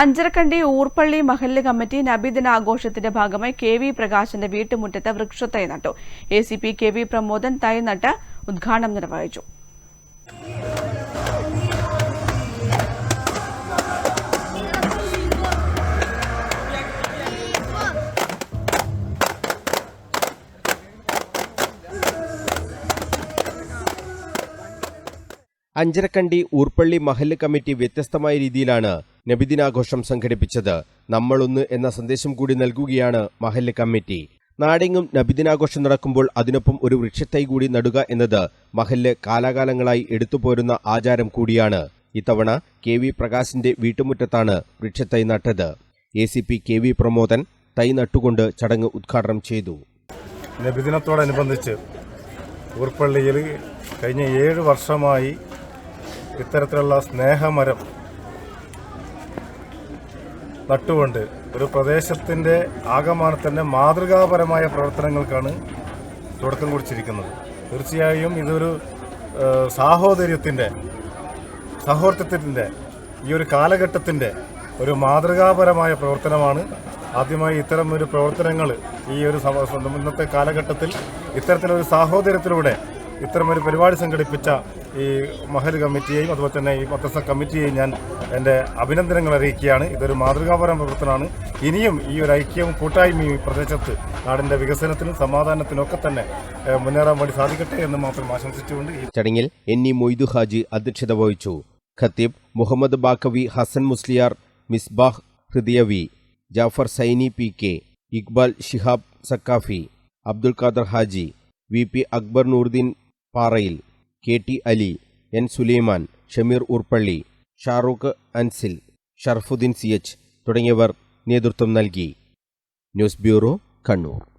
അഞ്ചരക്കണ്ടി ഊർപ്പള്ളി മഹല്ല് കമ്മിറ്റി നബിദിന ആഘോഷത്തിന്റെ ഭാഗമായി കെ വി പ്രകാശന്റെ വീട്ടുമുറ്റത്ത് വൃക്ഷത്തൈ നട്ടു. A C P K V Pramodan തൈ നട്ട് ഉദ്ഘാടനം നിർവഹിച്ചു. അഞ്ചരക്കണ്ടി ഊർപ്പള്ളി മഹല്ല് കമ്മിറ്റി വ്യത്യസ്തമായ രീതിയിലാണ് നബിദിനാഘോഷം സംഘടിപ്പിച്ചത് നമ്മളൊന്ന് എന്ന സന്ദേശം കൂടി നൽകുകയാണ് മഹല്ല് കമ്മിറ്റി. നാടെങ്ങും നബിദിനാഘോഷം നടക്കുമ്പോൾ അതിനൊപ്പം ഒരു വൃക്ഷത്തൈ കൂടി നടുക എന്നത് മഹല്ല് കാലാകാലങ്ങളായി എടുത്തുപോരുന്ന ആചാരം കൂടിയാണ്. ഇത്തവണ കെ വി പ്രകാശിന്റെ വീട്ടുമുറ്റത്താണ് വൃക്ഷത്തൈ നട്ടത്. A C P K V Pramodan തൈ നട്ടുകൊണ്ട് ചടങ്ങ് ഉദ്ഘാടനം ചെയ്തു. നബിദിനത്തോടനുബന്ധിച്ച് ഊർപ്പള്ളിയിൽ കഴിഞ്ഞ ഏഴ് വർഷമായി ഇത്തരത്തിലുള്ള സ്നേഹമരം നട്ടുകൊണ്ട് ഒരു പ്രദേശത്തിന്റെ ആകമാനത്തിന്റെ മാതൃകാപരമായ പ്രവർത്തനങ്ങൾക്കാണ് തുടക്കം കുറിച്ചിരിക്കുന്നത്. തീർച്ചയായും ഇതൊരു സാഹോദര്യത്തിന്റെ സഹോദരത്തിന്റെ ഈ ഒരു കാലഘട്ടത്തിന്റെ ഒരു മാതൃകാപരമായ പ്രവർത്തനമാണ്. ആദ്യമായി ഇത്തരം ഒരു പ്രവർത്തനങ്ങൾ ഈ ഒരു ഇന്നത്തെ കാലഘട്ടത്തിൽ ഇത്തരത്തിലൊരു സാഹോദര്യത്തിലൂടെ ഇത്തരമൊരു പരിപാടി സംഘടിപ്പിച്ച ഈ മഹൽ കമ്മിറ്റിയെയും അതുപോലെ തന്നെ ഈ മദ്രസ കമ്മിറ്റിയെയും ഞാൻ എന്റെ അഭിനന്ദനങ്ങൾ അറിയിക്കുകയാണ്. ഇതൊരു മാതൃകാപരം പ്രവർത്തനമാണ്. ഇനിയും ഈ ഒരു ഐക്യവും കൂട്ടായ്മയും ഈ പ്രദേശത്ത് നാടിന്റെ വികസനത്തിനും സമാധാനത്തിനും ഒക്കെ തന്നെ മുന്നേറാൻ വേണ്ടി സാധിക്കട്ടെ എന്ന് മാത്രം ആശംസിച്ചുകൊണ്ട് ഈ ചടങ്ങിൽ എൻ ഇ മൊയ്തു ഹാജി അധ്യക്ഷത വഹിച്ചു. Khateeb Muhammad Baqavi Hasan Musliyar Misbah ഹൃദയവി Jafar Saini P K Iqbal Shihab Saqafi Abdul Khader Haji V P Akbar Nooruddeen Parayil K T Ali N Sulaiman Shameer Urpalli Shahrukh Ansil Sharafuddin C H തുടങ്ങിയവർ നേതൃത്വം നൽകി. News bureau Kannur.